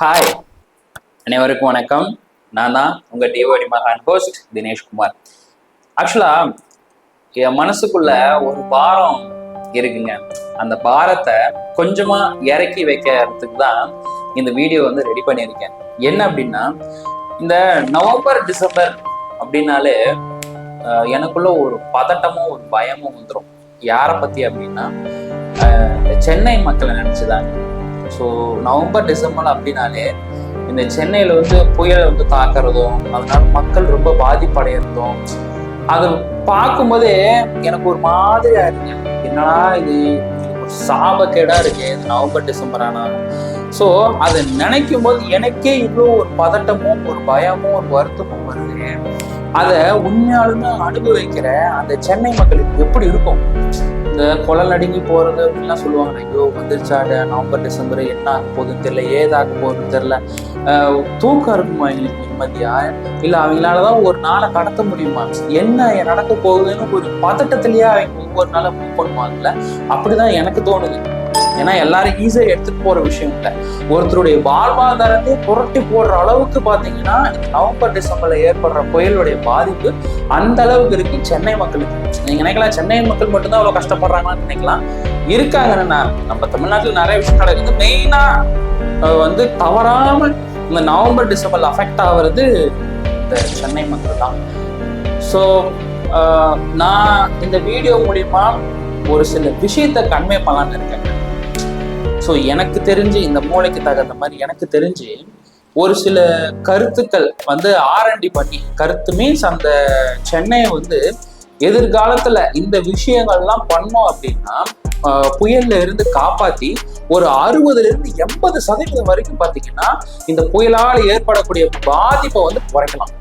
Hi அனைவருக்கும் வணக்கம். நான் தான் உங்கள் டிஓடி மகான் ஹோஸ்ட் தினேஷ்குமார் ஆக்சுவலாக என் மனசுக்குள்ள ஒரு பாரம் இருக்குங்க. அந்த பாரத்தை கொஞ்சமா இறக்கி வைக்கிறதுக்கு தான் இந்த வீடியோ வந்து ரெடி பண்ணியிருக்கேன். என்ன அப்படின்னா இந்த நவம்பர் டிசம்பர் அப்படின்னாலே எனக்குள்ள ஒரு பதட்டமும் ஒரு பயமும் வந்துடும் யாரை பத்தி அப்படின்னா சென்னை மக்களை நினச்சிதாங்க ஸோ நவம்பர் டிசம்பர் அப்படின்னாலே இந்த சென்னையில் வந்து புயல் வந்து தாக்குறதும் அதனால மக்கள் ரொம்ப பாதிப்படைகிறதும் அது பார்க்கும்போதே எனக்கு ஒரு மாதிரியா இருக்கு. என்னடா இது? சாபக்கேடா இருக்கு இது நவம்பர் டிசம்பர் ஆனா ஸோ அதை நினைக்கும் போது எனக்கே இவ்வளோ ஒரு பதட்டமும் ஒரு பயமும் ஒரு வருத்தமும் வருது. அதை உண்மையாலுமே அனுபவிக்கிற அந்த சென்னை மக்களுக்கு எப்படி இருக்கும்? இந்த குழல் அடுங்கி போறது அப்படின்லாம் சொல்லுவாங்க. ஐயோ வந்துருச்சாட நவம்பர் டிசம்பர் என்ன ஆக போகுதுன்னு தெரியல. ஏதாக போகுதுன்னு தெரியல. தூக்கம் இருக்குமா எங்களுக்கு நிம்மதியா? இல்ல அவங்களாலதான் ஒரு நாளை கடத்த முடியுமா? என்ன நடக்க போகுதுன்னு ஒரு பதட்டத்திலேயே அவங்க ஒவ்வொரு நாளை மூவ் பண்ணுவாங்கல்ல? அப்படிதான் எனக்கு தோணுது. ஏன்னா எல்லாரும் ஈஸியா எடுத்துட்டு போற விஷயம் இல்லை. ஒருத்தருடைய வாழ்வாதாரத்தை புரட்டி போடுற அளவுக்கு பாத்தீங்கன்னா நவம்பர் டிசம்பர்ல ஏற்படுற புயலுடைய பாதிப்பு அந்த அளவுக்கு இருக்கு சென்னை மக்களுக்கு. நீங்க நினைக்கலாம் சென்னை மக்கள் மட்டும்தான் அவ்வளவு கஷ்டப்படுறாங்கன்னு நினைக்கலாம். இருக்காங்கன்னா நம்ம தமிழ்நாட்டில் நிறைய விஷயம் நடக்குது. மெயினா வந்து தவறாமல் இந்த நவம்பர் டிசம்பர்ல அஃபெக்ட் ஆகுறது இந்த சென்னை மக்கள் தான். ஸோ நான் இந்த வீடியோ மூலியமா ஒரு சில விஷயத்தை கன்வே பண்ணலான்னு இருக்கேன். ஸோ எனக்கு தெரிஞ்சு இந்த மூளைக்கு தகுந்த மாதிரி எனக்கு தெரிஞ்சு ஒரு சில கருத்துக்கள் வந்து ஆர்என்டி பண்ணி கருத்து மீன்ஸ் அந்த சென்னையை வந்து எதிர்காலத்துல இந்த விஷயங்கள்லாம் பண்ணோம் அப்படின்னா புயல்ல இருந்து காப்பாத்தி ஒரு அறுபதுல இருந்து எண்பது சதவீதம் வரைக்கும் பாத்தீங்கன்னா இந்த புயலால் ஏற்படக்கூடிய பாதிப்பை வந்து குறைக்கலாம்.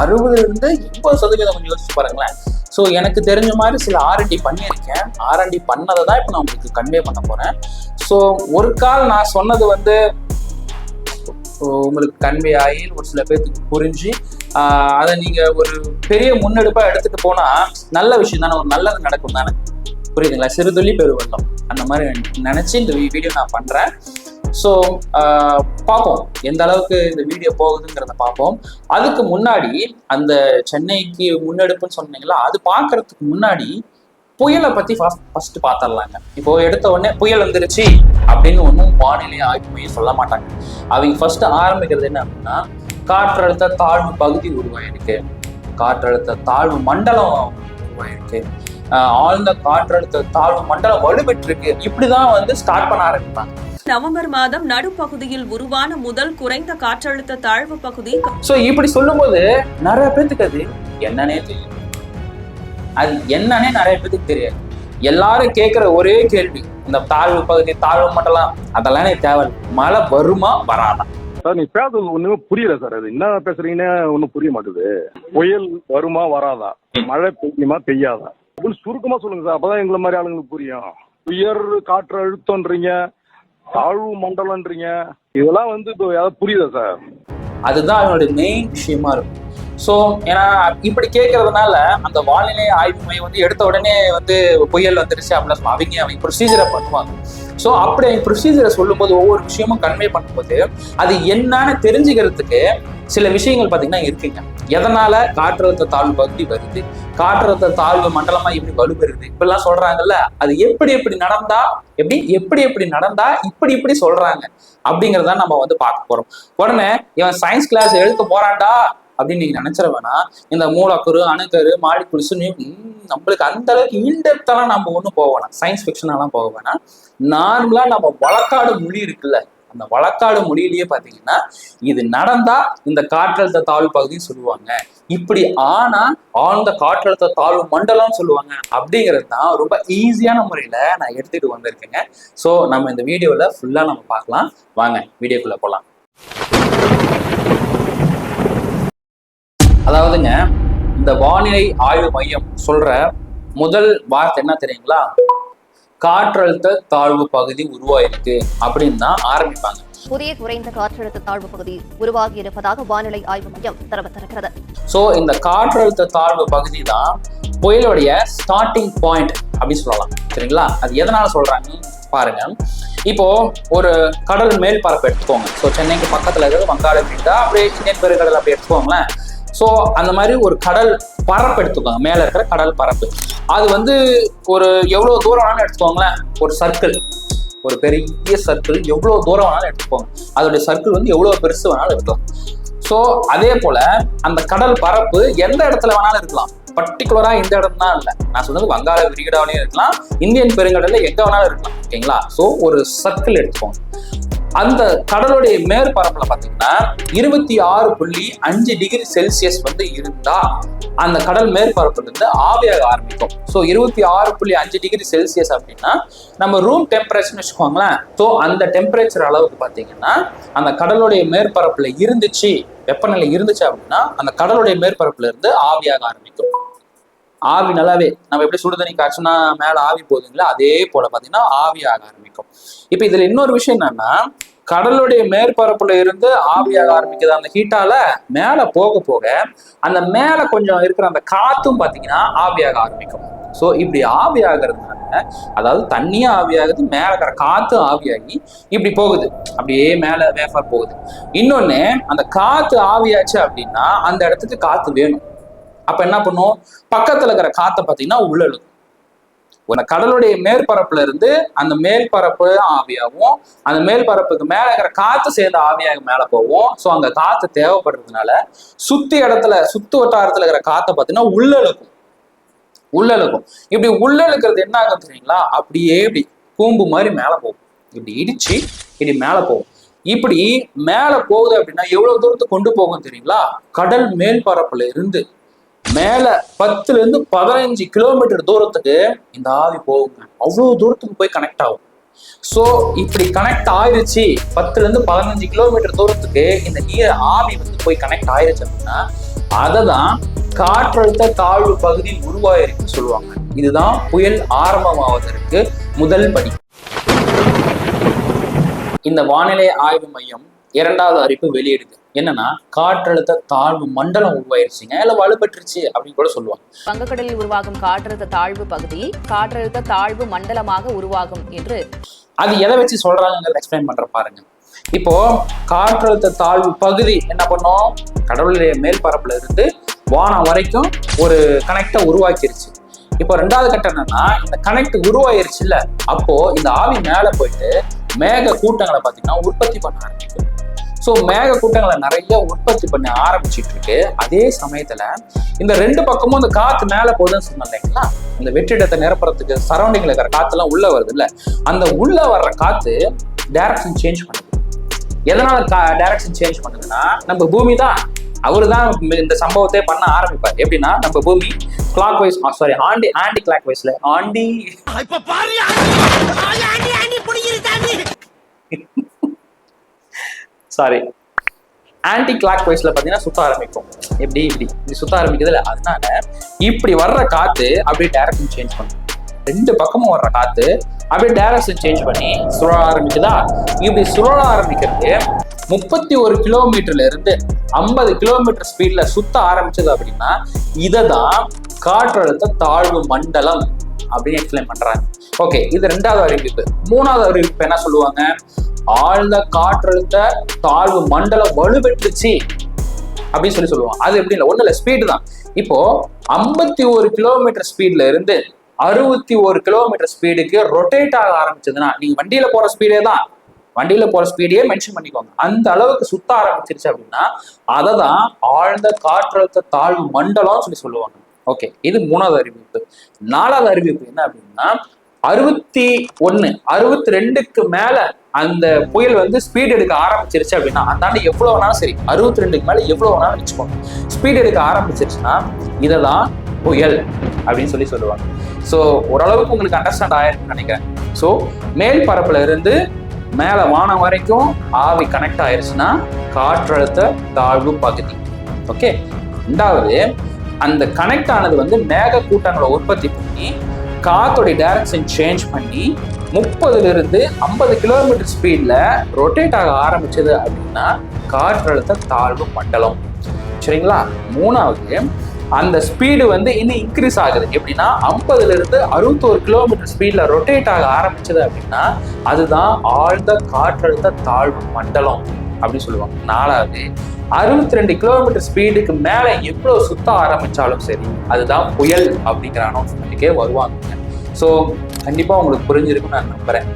அறுபதுல இருந்து எண்பது சதவீதம் கொஞ்சம் யோசிச்சு பாருங்களேன். ஸோ எனக்கு தெரிஞ்ச மாதிரி சில ஆர்என்டி பண்ணியிருக்கேன். ஆர்என்டி பண்ணதை தான் இப்போ நான் உங்களுக்கு கன்வே பண்ண போறேன். ஸோ ஒரு கால் நான் சொன்னது வந்து உங்களுக்கு கன்வே ஆகி ஒரு சில பேர்த்துக்கு புரிஞ்சு அதை நீங்கள் ஒரு பெரிய முன்னெடுப்பாக எடுத்துகிட்டு போனால் நல்ல விஷயம் தானே ஒரு நல்லது நடக்கும் தானே? புரியுதுங்களா? சிறுதுள்ளி பெருவெள்ளம் அந்த மாதிரி நினச்சி இந்த வீடியோ நான் பண்ணுறேன் ஸோ uh, பார்ப்போம். எந்த அளவுக்கு இந்த வீடியோ போகுதுங்கிறத பார்ப்போம். அதுக்கு முன்னாடி அந்த சென்னைக்கு முன்னெடுப்புன்னு சொன்னீங்களா அது பார்க்கறதுக்கு முன்னாடி புயலை பத்தி ஃபர்ஸ்ட் பார்த்துடலாங்க. இப்போ எடுத்த உடனே புயல் வந்துருச்சு அப்படின்னு ஒன்றும் வானிலை ஆய்வு மையம் சொல்ல மாட்டாங்க. அவங்க ஃபர்ஸ்ட் ஆரம்பிக்கிறது என்ன அப்படின்னா காற்றழுத்த தாழ்வு பகுதி உருவாயிருக்கு. காற்றழுத்த தாழ்வு மண்டலம் உருவாயிருக்கு. ஆழ்ந்த காற்றழுத்த தாழ்வு மண்டலம் வலுப்பெற்றிருக்கு. இப்படிதான் வந்து ஸ்டார்ட் பண்ண ஆரம்பிப்பாங்க. நவம்பர் மாதம் நடுப்பகுதியில் உருவான முதல் குறைந்த காற்றழுத்த தாழ்வு பகுதி. ஸோ இப்படி சொல்லும்போது நிறைய பேத்துக்கு அது என்னன்னே தெரியும் அது என்னன்னே நிறைய பேத்துக்கு தெரியாது. எல்லாரும் கேட்குற ஒரே கேள்வி இந்த தாழ்வு பகுதி தாழ்வு மண்டலம் அதெல்லாம் எனக்கு தேவை மழை வருமா வராதா? சார் நீ பேசுறது ஒண்ணுமே புரியல சார். அது என்ன பேசுறீங்கன்னு ஒன்றும் புரிய மாட்டுது. புயல் வருமா வராதா? மழை பெய்யுமா பெய்யாதா? அப்படின்னு சுருக்கமா சொல்லுங்க சார். அப்பதான் எங்களை மாதிரி ஆளுங்களுக்கு புரியும். உயர் காற்று அழுத்தம்ன்றீங்க தாழ்வு மண்டலம்ன்றீங்க. இதெல்லாம் வந்து இப்போ ஏதாவது புரியுதா சார் அதுதான் அவனுடைய மெயின் விஷயமா இருக்கும். ஸோ ஏன்னா இப்படி கேட்கறதுனால அந்த வானிலை ஆய்வு மையம் வந்து எடுத்த உடனே வந்து புயல் வந்துருச்சு அப்படின்னு அவங்க அவங்க ப்ரொசீஜரை பண்ணுவாங்க. ஸோ அப்படி அவங்க ப்ரொசீஜரை சொல்லும்போது ஒவ்வொரு விஷயமும் கன்வே பண்ணும்போது அது என்னன்னு தெரிஞ்சுக்கிறதுக்கு சில விஷயங்கள் பார்த்தீங்கன்னா இருக்குங்க. எதனால காற்றழுத்த தாழ்வு பகுதி வருது? காற்றழுத்த தாழ்வு மண்டலமா எப்படி வலுப்பெறுது இப்படிலாம் சொல்றாங்கல்ல அது எப்படி எப்படி நடந்தா எப்படி எப்படி எப்படி நடந்தா இப்படி இப்படி சொல்றாங்க. அப்படிங்கிறத நம்ம வந்து பார்க்க போறோம். உடனே இவன் சயின்ஸ் கிளாஸ் எடுக்க போறான்டா அப்படின்னு நீங்க நினைச்சிட வேணாம் இந்த மூலக்கரு அணுக்கரு மாடிக்குளிசு நம்மளுக்கு அந்த அளவுக்கு இன்டெப்தெல்லாம் நம்ம ஒன்றும் போக வேணாம். சயின்ஸ் ஃபிக்ஷனெல்லாம் போக வேணாம். நார்மலா நம்ம வழக்காடு மொழி இருக்குல்ல அந்த வழக்காடு மொழியிலேயே பார்த்தீங்கன்னா இது நடந்தா இந்த காற்றழுத்த தாழ்வு பகுதின்னு சொல்லுவாங்க. இப்படி ஆனா ஆழ்ந்த காற்றழுத்த தாழ்வு மண்டலம் சொல்லுவாங்க. அப்படிங்கிறது தான் ரொம்ப ஈஸியான முறையில நான் எடுத்துட்டு வந்திருக்கேங்க. ஸோ நம்ம இந்த வீடியோல ஃபுல்லா நம்ம பார்க்கலாம். வாங்க வீடியோக்குள்ள போகலாம் அதாவதுங்க இந்த வானிலை ஆய்வு மையம் சொல்ற முதல் வார்த்தை என்ன தெரியுங்களா? காற்றழுத்த தாழ்வு பகுதி உருவாயிருக்கு அப்படின்னு தான் ஆரம்பிப்பாங்க. புதிய குறைந்த காற்றழுத்த தாழ்வு பகுதி உருவாகி இருப்பதாக வானிலை ஆய்வு மையம் தெரிவித்திருக்கிறது ஸோ இந்த காற்றழுத்த தாழ்வு பகுதி தான் புயலுடைய ஸ்டார்டிங் பாயிண்ட் அப்படின்னு சொல்லலாம். சரிங்களா? அது எதனால சொல்றாங்க? பாருங்க. இப்போ ஒரு கடல் மேல் பரப்பு எடுத்துக்கோங்க. ஸோ சென்னைக்கு பக்கத்துல இருக்கிறது வங்காள அப்படியே இந்தியன் பெருங்கடல் அப்படி எடுத்துக்கோங்களேன். ஸோ அந்த மாதிரி ஒரு கடல் பரப்பு எடுத்துக்கோங்க மேலே இருக்கிற கடல் பரப்பு. அது வந்து ஒரு எவ்வளோ தூரம் வேணாலும் எடுத்துக்கோங்களேன். ஒரு சர்க்கிள் ஒரு பெரிய சர்க்கிள் எவ்வளோ தூரம் வேணாலும் எடுத்துக்கோங்க. அதோடைய சர்க்கிள் வந்து எவ்வளோ பெருசு வேணாலும் இருக்கலாம் ஸோ அதே போல அந்த கடல் பரப்பு எந்த இடத்துல வேணாலும் இருக்கலாம். பர்டிகுலராக இந்த இடம் தான் இல்லை. நான் சொன்னது வங்காள விரிகடாவிலையும் இருக்கலாம். இந்தியன் பெருங்கடல்ல எங்க வேணாலும் இருக்கலாம். ஓகேங்களா? ஸோ ஒரு சர்க்கிள் எடுத்துக்கோங்க. அந்த கடலுடைய மேற்பரப்புல பாத்தீங்கன்னா இருபத்தி ஆறு புள்ளி அஞ்சு டிகிரி செல்சியஸ் வந்து இருந்தா அந்த கடல் மேற்பரப்புல இருந்து ஆவியாக ஆரம்பிக்கும். ஸோ இருபத்தி ஆறு புள்ளி அஞ்சு டிகிரி செல்சியஸ் அப்படின்னா நம்ம ரூம் டெம்பரேச்சர்னு வச்சுக்கோங்களேன். ஸோ அந்த டெம்பரேச்சர் அளவுக்கு பார்த்தீங்கன்னா அந்த கடலுடைய மேற்பரப்புல இருந்துச்சு வெப்பநிலை இருந்துச்சு அப்படின்னா அந்த கடலுடைய மேற்பரப்புல இருந்து ஆவியாக ஆரம்பிக்கும். ஆவி நல்லாவே நம்ம எப்படி சுடுதண்ணி காய்ச்சுனா மேல ஆவி போகுதுங்களா? அதே போல பாத்தீங்கன்னா ஆக ஆரம்பிக்கும். இப்ப இதுல இன்னொரு விஷயம் என்னன்னா கடலுடைய மேற்பரப்புல இருந்து ஆவியாக ஆரம்பிக்குது. அந்த ஹீட்டால மேல போக போக அந்த மேல கொஞ்சம் இருக்கிற அந்த காத்தும் பாத்தீங்கன்னா ஆவியாக ஆரம்பிக்கும். ஸோ இப்படி ஆவியாகிறதுனால அதாவது தண்ணியும் ஆவியாகுது மேல இருக்கிற காற்று ஆவியாகி இப்படி போகுது. அப்படியே மேல வேஃபர் போகுது. இன்னொன்னு அந்த காத்து ஆவியாச்சு அப்படின்னா அந்த இடத்துக்கு காத்து வேணும். அப்ப என்ன பண்ணும் பக்கத்துல இருக்கிற காத்தை பார்த்தீங்கன்னா உள்ள ஒரு கடலுடைய மேற்பரப்புல இருந்து அந்த மேற்பரப்பு ஆவியாகும். அந்த மேற்பரப்புக்கு மேல இருக்கிற காத்து சேர்ந்த ஆவியாக மேல போகும். ஸோ அங்க காத்து தேவைப்படுறதுனால சுத்தி இடத்துல சுத்து வட்டாரத்துல இருக்கிற காத்தை பார்த்தீங்கன்னா உள்ளழுக்கும் உள்ளழுக்கும் இப்படி உள்ளழுக்கிறது என்ன ஆகும் தெரியுங்களா? அப்படியே இப்படி கூம்பு மாதிரி மேல போகும். இப்படி இடிச்சு இப்படி மேல போகும். இப்படி மேல போகுது அப்படின்னா எவ்வளவு தூரத்துக்கு கொண்டு போகும் தெரியுங்களா? கடல் மேற்பரப்புல இருந்து மேல பத்துல இருந்து பதினஞ்சு கிலோமீட்டர் தூரத்துக்கு இந்த ஆவி போகுங்க அவ்வளவு தூரத்துக்கு போய் கனெக்ட் ஆகும். ஸோ இப்படி கனெக்ட் ஆயிருச்சு. பத்துல இருந்து பதினஞ்சு கிலோமீட்டர் தூரத்துக்கு இந்த நீர் ஆவி வந்து போய் கனெக்ட் ஆயிருச்சு அப்படின்னா அதை தான் காற்றழுத்த தாழ்வு பகுதி உருவாயிருக்குன்னு சொல்லுவாங்க. இதுதான் புயல் ஆரம்பமாவதற்கு முதல் படி. இந்த வானிலை ஆய்வு மையம் இரண்டாவது அறிவிப்பு வெளியிடுது. என்னன்னா காற்றழுத்த தாழ்வு மண்டலம் உருவாயிருச்சுங்க. இல்ல வலுப்பெற்றுச்சு அப்படின்னு கூட சொல்லுவாங்க. வங்கக்கடலில் உருவாகும் காற்றழுத்த தாழ்வு பகுதி காற்றழுத்த தாழ்வு மண்டலமாக உருவாகும் என்று அது எதை வச்சு சொல்றாங்கிறத எக்ஸ்பிளைன் பண்ற பாருங்க. இப்போ காற்றழுத்த தாழ்வு பகுதி என்ன பண்ணும்? கடவுளுடைய மேற்பரப்புல இருந்து வானம் வரைக்கும் ஒரு கனெக்டை உருவாக்கிருச்சு. இப்போ ரெண்டாவது கட்டம் என்னன்னா இந்த கனெக்ட் உருவாயிருச்சுல்ல. அப்போ இந்த ஆவி மேல போயிட்டு மேக கூட்டங்களை பார்த்தீங்கன்னா உற்பத்தி பண்ண ஆரம்பிக்கும் ஸோ மேக கூட்டங்களை நிறைய உற்பத்தி பண்ண ஆரம்பிச்சிட்டு இருக்கு அதே சமயத்துல இந்த ரெண்டு பக்கமும் இந்த காத்து மேல போகுதுன்னு சொன்னேன் இல்லைங்களா இந்த வெற்றிடத்தை நிரப்புறதுக்கு சரௌண்டிங்ல இருக்கிற காத்துலாம் உள்ள வருது இல்ல அந்த உள்ள வர்ற காத்து டைரக்ஷன் சேஞ்ச் பண்ணுது எதனால டைரக்ஷன் சேஞ்ச் பண்ணுதுன்னா நம்ம பூமி தான் அவரு தான் இந்த சம்பவத்தை பண்ண ஆரம்பிப்பார் எப்படின்னா நம்ம பூமி clockwise sorry anti aunty கிளாக் வைஸ்ல ஆண்டி சாரி ஆன்டி கிளாக் வைஸ்ல பாத்தீங்கன்னா சுத்த ஆரம்பிக்கும். எப்படி? இப்படி. இப்படி சுத்த ஆரம்பிக்குதுல அதனால இப்படி வர்ற காத்து அப்படியே டேரக்ஷன் சேஞ்ச் பண்ணும். ரெண்டு பக்கமும் வர்ற காத்து அப்படியே டேரக்ஷன் சேஞ்ச் பண்ணி சுழல ஆரம்பிக்குதா? இப்படி சுழல ஆரம்பிக்கிறது முப்பத்தி ஒரு கிலோமீட்டர்ல இருந்து ஐம்பது கிலோமீட்டர் ஸ்பீட்ல சுத்த ஆரம்பிச்சது அப்படின்னா இதை தான் காற்றழுத்த தாழ்வு மண்டலம் அப்படின்னு எக்ஸ்பிளைன் பண்றாங்க. ஓகே இது ரெண்டாவது அறிவிப்பு. மூணாவது அறிவிப்பு என்ன சொல்லுவாங்க? ஆழ்ந்த காற்றழுத்த தாழ்வு மண்டலம் வலுப்பெற்றுச்சு அப்படின்னு சொல்லி சொல்லுவாங்க. அது எப்படி இல்லை? ஒன்றும் இல்லை ஸ்பீடு தான். இப்போ ஐம்பத்தி ஒரு கிலோமீட்டர் ஸ்பீட்ல இருந்து அறுபத்தி ஒரு கிலோமீட்டர் ஸ்பீடுக்கு ரொட்டேட் ஆக ஆரம்பிச்சதுன்னா நீங்க வண்டியில போற ஸ்பீடே தான். வண்டியில போற ஸ்பீடையே மென்ஷன் பண்ணிக்கோங்க. அந்த அளவுக்கு சுத்த ஆரம்பிச்சிருச்சு அப்படின்னா அதை தான் ஆழ்ந்த காற்றழுத்த தாழ்வு மண்டலம் சொல்லி சொல்லுவாங்க. ஓகே இது மூணாவது அறிவிப்பு. நாலாவது அறிவிப்பு என்ன அப்படின்னா அறுபத்தி ஒன்னு அறுபத்தி ரெண்டுக்கு மேல அந்த புயல் வந்து ஸ்பீட் எடுக்க ஆரம்பிச்சிருச்சு அப்படின்னா அந்தாண்ட எவ்வளவு வேணாலும் சரி அறுபத்தி ரெண்டுக்கு மேல எவ்வளவு வேணாலும் வச்சுக்கோங்க. ஸ்பீட் எடுக்க ஆரம்பிச்சிருச்சுன்னா இதை தான் புயல் அப்படின்னு சொல்லி சொல்லுவாங்க. ஸோ ஓரளவுக்கு உங்களுக்கு அண்டர்ஸ்டாண்ட் ஆயிருக்குன்னு நினைக்கிறேன். ஸோ மேல் பரப்புல இருந்து மேல வானம் வரைக்கும் ஆவி கனெக்ட் ஆயிருச்சுன்னா காற்றழுத்த தாழ்வு பகுதி. ஓகே ரெண்டாவது அந்த கனெக்ட் ஆனது வந்து மேக கூட்டங்களை உற்பத்தி பண்ணி காத்தோடைய டைரக்ஷன் சேஞ்ச் பண்ணி முப்பதுலேருந்து ஐம்பது கிலோமீட்டர் ஸ்பீடில் ரொட்டேட் ஆக ஆரம்பிச்சது அப்படின்னா காற்றழுத்த தாழ்வு மண்டலம். சரிங்களா? மூணாவது அந்த ஸ்பீடு வந்து இன்னும் இன்க்ரீஸ் ஆகுது. எப்படின்னா ஐம்பதுலேருந்து அறுபத்தோரு கிலோமீட்டர் ஸ்பீடில் ரொட்டேட் ஆக ஆரம்பிச்சது அப்படின்னா அதுதான் ஆழ்ந்த காற்றழுத்த தாழ்வு மண்டலம் அப்படின்னு சொல்லுவாங்க. நாலாவது அறுபத்தி ரெண்டு கிலோமீட்டர் ஸ்பீடுக்கு மேல எவ்வளவு சுத்த ஆரம்பிச்சாலும் சரி அதுதான் புயல் அப்படிங்கிற அனௌன்ஸ்மெண்ட்டுக்கே வருவாங்க. ஸோ கண்டிப்பா உங்களுக்கு புரிஞ்சிருக்கும்னு நான் நம்புறேன்.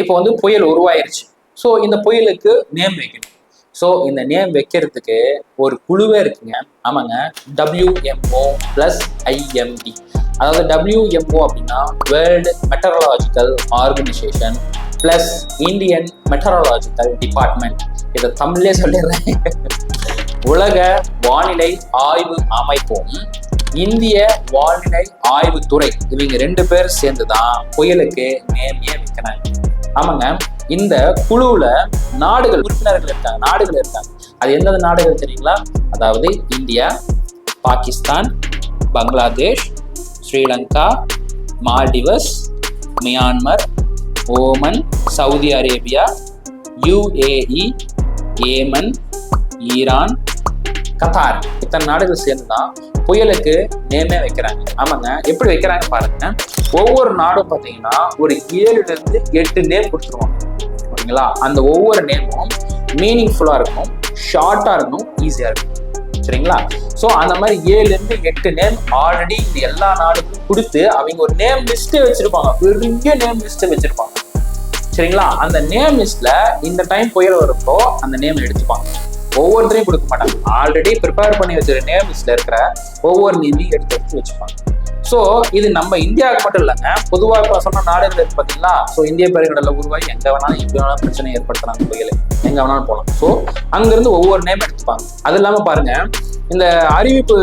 இப்போ வந்து புயல் உருவாயிருச்சு. ஸோ இந்த புயலுக்கு நேம் வைக்கணும். ஸோ இந்த நேம் வைக்கிறதுக்கு ஒரு குழுவே இருக்குங்க. ஆமாங்க. டபிள்யூஎம்ஓ ப்ளஸ் ஐஎம்டி அதாவது டபிள்யூஎம்ஓ அப்படின்னா world meteorological organisation plus Indian meteorological department இதை தமிழ்லே சொல்லிடுறேன். உலக வானிலை ஆய்வு அமைப்பும் இந்திய வானிலை ஆய்வுத்துறை இவங்க ரெண்டு பேர் சேர்ந்து தான் புயலுக்கு நேமையே வைக்கிறாங்க ஆமாங்க. இந்த குழுவுல நாடுகள் உறுப்பினர்கள் இருக்காங்க நாடுகள் இருக்காங்க. அது எந்தெந்த நாடுகள் தெரியுங்களா? அதாவது India Pakistan Bangladesh Sri Lanka Maldives Myanmar Oman Saudi Arabia UAE Yemen Iran Qatar. இத்தனை நாடுகள் சேர்ந்து தான் புயலுக்கு நேமே வைக்கிறாங்க. ஆமாங்க. எப்படி வைக்கிறாங்க பாருங்க. ஒவ்வொரு நாடும் பார்த்தீங்கன்னா ஒரு ஏழுல இருந்து எட்டு நேம் கொடுத்துருவாங்க. ஓகேங்களா? அந்த ஒவ்வொரு நேமும் மீனிங்ஃபுல்லாக இருக்கணும் ஷார்ட்டாக இருக்கணும் ஈஸியாக இருக்கும். சரிங்களா? ஸோ அந்த மாதிரி ஏழுலேருந்து எட்டு நேம் ஆல்ரெடி இந்த எல்லா நாடுக்கும் கொடுத்து அவங்க ஒரு நேம் லிஸ்ட்டே வச்சுருப்பாங்க. பெரிய நேம் லிஸ்ட்டை வச்சுருப்பாங்க. சரிங்களா? அந்த நேம் லிஸ்ட்ல இந்த டைம் புயல் வரப்போ அந்த நேம் எடுத்துப்பாங்க. ஒவ்வொருத்தரையும் கொடுக்க மாட்டாங்க. ஆல்ரெடி ப்ரிப்பேர் பண்ணி வச்சிருக்க நேம் லிஸ்ட்ல இருக்கிற ஒவ்வொரு நேமையும் எடுத்து எடுத்து வச்சுப்பாங்க. ஸோ இது நம்ம இந்தியாவுக்கு மட்டும் இல்லைங்க. பொதுவாக இப்போ சொன்ன நாடுகள் இருக்கு பார்த்தீங்களா ஸோ இந்திய பெருங்கடலில் உருவாகி எங்கே வேணாலும் எப்படி வேணாலும் பிரச்சனை ஏற்படுத்தலாம் புயல் எங்கே வேணாலும் போகலாம். ஸோ அங்கேருந்து ஒவ்வொரு நேம் எடுத்துப்பாங்க. அது இல்லாமல் பாருங்க இந்த அறிவிப்பு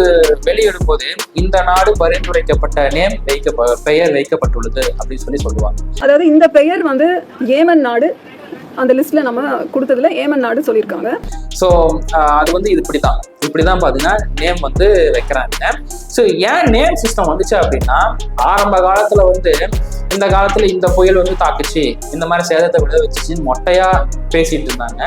வெளியிடும் போது இந்த நாடு பரிந்துரைக்கப்பட்ட நேம் வைக்க பெயர் வைக்கப்பட்டுள்ளது அப்படின்னு சொல்லி சொல்லுவாங்க. அதாவது இந்த பெயர் வந்து ஏமன் நாடு அந்த லிஸ்ட்ல நம்ம கொடுத்ததுல ஏமன் நாடு சொல்லியிருக்காங்க. ஸோ அது வந்து இது இப்படி தான் இப்படி தான் பார்த்தீங்கன்னா நேம் வந்து வைக்கிறாங்க. ஸோ ஏன் நேம் சிஸ்டம் வந்துச்சு அப்படின்னா ஆரம்ப காலத்தில் வந்து இந்த காலத்தில் இந்த புயல் வந்து தாக்குச்சு இந்த மாதிரி சேதத்தை விட வச்சுச்சுன்னு மொட்டையாக பேசிட்டு இருந்தாங்க.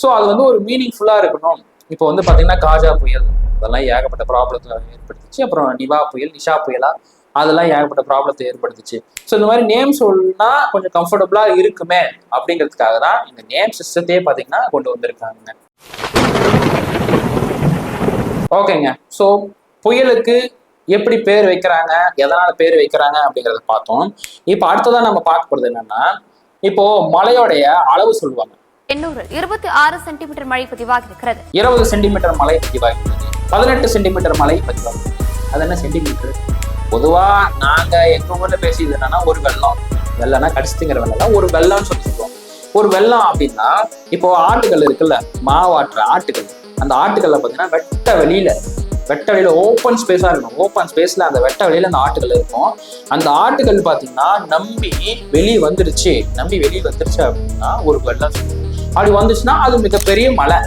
ஸோ அது வந்து ஒரு மீனிங்ஃபுல்லாக இருக்கணும். இப்போ வந்து பார்த்தீங்கன்னா காஜா புயல் அதெல்லாம் ஏகப்பட்ட ப்ராப்ளத்தை ஏற்படுத்துச்சு. அப்புறம் நிவா புயல் நிஷா புயலா அதெல்லாம் ஏகப்பட்ட ப்ராப்ளத்தை ஏற்படுத்துச்சு. ஸோ இந்த மாதிரி நேம் சொல்லுனா கொஞ்சம் கம்ஃபர்டபுளாக இருக்குமே அப்படிங்கிறதுக்காக தான் இந்த நேம் சிஸ்டத்தையே பார்த்தீங்கன்னா கொண்டு வந்திருக்காங்க. ஓகேங்க. ஸோ புயலுக்கு எப்படி பேர் வைக்கிறாங்க எதனால பேர் வைக்கிறாங்க அப்படிங்கறத பார்த்தோம். இப்போ அடுத்ததான் நம்ம பார்க்க போறது என்னன்னா இப்போ மழையோடைய அளவு சொல்லுவாங்க. எண்ணூரில் இருபத்தி ஆறு சென்டிமீட்டர் மழை பதிவாகியிருக்கிறது. இருபது சென்டிமீட்டர் மழை பதிவாகிறது பதினெட்டு சென்டிமீட்டர் மழை பதிவாகிறது அது என்ன சென்டிமீட்டர்? பொதுவா நாங்க எங்க ஊர்ல பேசியது என்னன்னா ஒரு வெள்ளம். வெள்ளம்னா கடிச்சுங்கிற வெள்ளம் ஒரு வெள்ளம்னு சொல்லி சொல்லுவோம் ஒரு வெள்ளம் அப்படின்னா இப்போ ஆட்டுகள் இருக்குல்ல மாவாட்டுற ஆட்டுகள் அந்த ஆட்டுகள்ல பார்த்தீங்கன்னா வெட்ட வெளியில வெட்ட வெளியில ஓப்பன் ஸ்பேஸா இருக்கும் ஓப்பன் ஸ்பேஸ்ல அந்த வெட்ட வெளியில அந்த ஆட்டுகள் இருக்கும். அந்த ஆட்டுகள் பாத்தீங்கன்னா நம்பி வெளியே வந்துருச்சு நம்பி வெளியே வந்துருச்சு அப்படின்னா ஒரு வெள்ளம். அப்படி வந்துச்சுன்னா அது மிகப்பெரிய மலை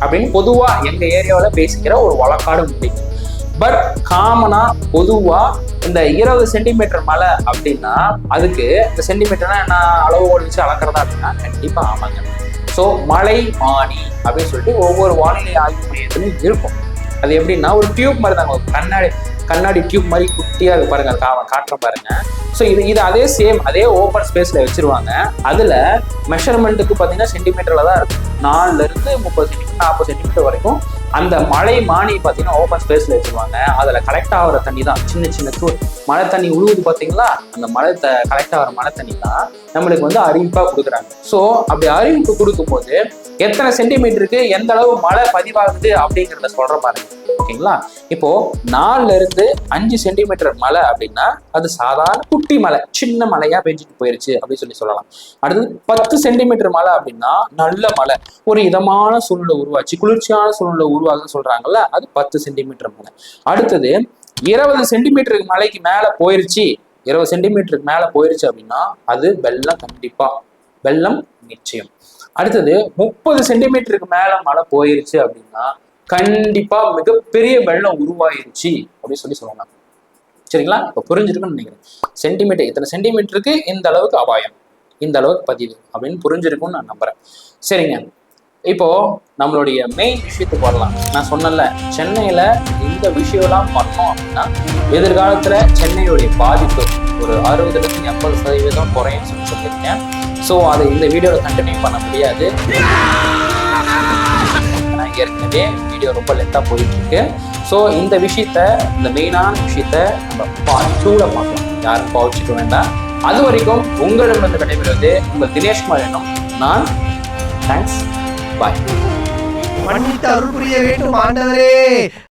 அப்படின்னு பொதுவா எங்க ஏரியாவில பேசிக்கிற ஒரு வழக்காடு முடியும் பட் காமனா பொதுவா இந்த இருபது சென்டிமீட்டர் மலை அப்படின்னா அதுக்கு இந்த சென்டிமீட்டர்னா என்ன அளவுகோல் வச்சு அளக்கிறதா அப்படின்னா கண்டிப்பா ஆமாங்க. ஸோ மலை மானி அப்படின்னு சொல்லிட்டு ஒவ்வொரு வானிலை ஆய்வு மையத்திலும் இருக்கும். அது எப்படின்னா ஒரு டியூப் மாதிரி தாங்க கண்ணாடி கண்ணாடி டியூப் மாதிரி குட்டியா இருக்கு பாருங்க அது காட்டுற காட்டுறேன் பாருங்க. ஸோ இது இது அதே சேம் அதே ஓப்பன் ஸ்பேஸ்ல வச்சிருவாங்க. அதுல மெஷர்மெண்ட்டுக்கு பார்த்தீங்கன்னா சென்டிமீட்டர்ல தான் இருக்கும். நாலுல இருந்து முப்பது சென்டிமீட்டர் நாற்பது சென்டிமீட்டர் வரைக்கும் அந்த மழை மானி பார்த்தீங்கன்னா ஓப்பன் ஸ்பேஸ்ல வச்சிருவாங்க. அதுல கலெக்ட் ஆகிற தண்ணி தான் சின்ன சின்ன தூ மழை தண்ணி உழுவுது பார்த்தீங்களா அந்த மழை த கலெக்ட் ஆகிற மழை தண்ணி தான் நம்மளுக்கு வந்து அறிவிப்பா கொடுக்குறாங்க. ஸோ அப்படி அறிவிப்பு கொடுக்கும்போது எத்தனை சென்டிமீட்டருக்கு எந்த அளவு மழை பதிவாகுது அப்படிங்கிறத சொல்ற பாருங்க. ஓகேங்களா? இப்போ நாலுல இருந்து அஞ்சு சென்டிமீட்டர் மழை அப்படின்னா அது சாதாரண குட்டி மழை சின்ன மழையா பெஞ்சிட்டு போயிருச்சு அப்படின்னு சொல்லி சொல்லலாம். அடுத்தது பத்து சென்டிமீட்டர் மழை அப்படின்னா நல்ல மழை. ஒரு இதமான சூழ்நிலை உருவாச்சு குளிர்ச்சியான சூழ்நிலை உருவாகுதுன்னு சொல்றாங்கல்ல அது பத்து சென்டிமீட்டர் மழை அடுத்தது இருபது சென்டிமீட்டருக்கு மலைக்கு மேல போயிருச்சு. இருபது சென்டிமீட்டருக்கு மேல போயிருச்சு அப்படின்னா அது வெள்ளம் கண்டிப்பா. வெள்ளம் நிச்சயம். அடுத்தது முப்பது சென்டிமீட்டருக்கு மேல மழை போயிருச்சு அப்படின்னா கண்டிப்பா மிகப்பெரிய வெள்ளம் உருவாயிருச்சு அப்படின்னு சொல்லி சொல்லலாம் சரிங்களா? இப்போ புரிஞ்சிருக்குன்னு நினைக்கிறேன். சென்டிமீட்டர் இத்தனை சென்டிமீட்டருக்கு இந்த அளவுக்கு அபாயம். இந்த அளவுக்கு பதிவு அப்படின்னு புரிஞ்சிருக்கும்னு நான் நம்புறேன். சரிங்க. இப்போ நம்மளுடைய மெயின் விஷயத்துக்கு வரலாம் நான் சொன்னல சென்னையில இந்த விஷயம்லாம் பண்ணோம் அப்படின்னா எதிர்காலத்துல சென்னையுடைய பாதிப்பு ஒரு அறுபது எண்பது சதவீதம் குறையும் சொல்லி சொல்லியிருக்கேன். ஸோ அதை இந்த வீடியோவில் கண்டினியூ பண்ண முடியாது. நான் ஏற்கனவே வீடியோ ரொம்ப லென்த்தாக போயிட்டு இருக்கு ஸோ இந்த விஷயத்த இந்த மெயினான விஷயத்த நம்ம பார்ட் பார்க்கலாம். யாரும் பாவிச்சுக்க வேண்டாம். அது வரைக்கும் உங்களிடமிருந்து விடைபெறுவது உங்கள் தினேஷ்குமார் எண்ணம் நான். Thanks bye. மன்னித்து அருள் புரிய வேண்டும் ஆண்டவரே.